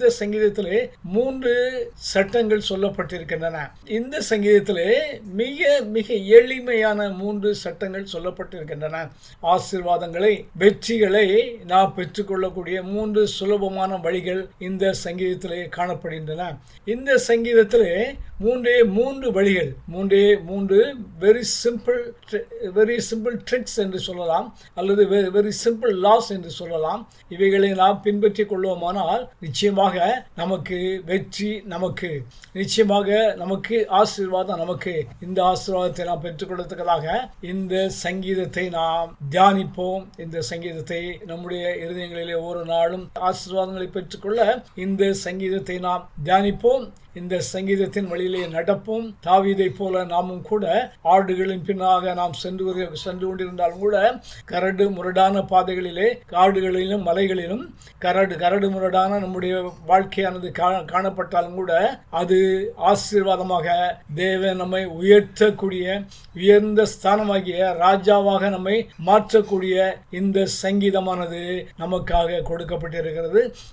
இந்த சங்கீதத்திலே மூன்று சட்டங்கள் சொல்லப்பட்டிருக்கின்றன. இந்த சங்கீதத்திலே மிக மிக எளிமையான மூன்று சட்டங்கள் சொல்லப்பட்டிருக்கின்றன. ஆசீர்வாதங்களை வெற்றிகளை நாம் பெற்றுக்கொள்ளக்கூடிய மூன்று சுலபமான வழிகள் இந்த சங்கீதத்திலே காணப்படுகின்றன. இந்த சங்கீதத்திலே மூன்றே மூன்று வழிகள் மூன்றே மூன்று very simple very simple tricks என்று சொல்லலாம் அல்லது வெரி சிம்பிள் லாஸ் என்று சொல்லலாம். இவைகளை நாம் பின்பற்றி கொள்வோமானால் நிச்சயமாக நமக்கு வெற்றி நமக்கு. நிச்சயமாக நமக்கு ஆசீர்வாதம் நமக்கு. இந்த ஆசீர்வாதத்தை நாம் பெற்றுக்கொள்வதற்காக இந்த சங்கீதத்தை நாம் தியானிப்போம். இந்த சங்கீதத்தை நம்முடைய இருதயங்களிலே ஒவ்வொரு நாளும் ஆசீர்வாதங்களை பெற்றுக்கொள்ள இந்த சங்கீதத்தை நாம் தியானிப்போம். இந்த சங்கீதத்தின் வழியிலே நடப்போம். தாவீதை போல நாமும் கூட ஆடுகளின் பின்னாக நாம் சென்று சென்று கொண்டிருந்தாலும் கூட கரடு முரடான பாதைகளிலே காடுகளிலும் மலைகளிலும் கரடு கரடு முரடான நம்முடைய வாழ்க்கையானது கா- காணப்பட்டாலும் கூட அது ஆசீர்வாதமாக தேவன் நம்மை உயர்த்தக்கூடிய உயர்ந்த ஸ்தானமாகிய ராஜாவாக நம்மை மாற்றக்கூடிய இந்த சங்கீதமானது நமக்காக கொடுக்கப்பட்டிருக்கிறது.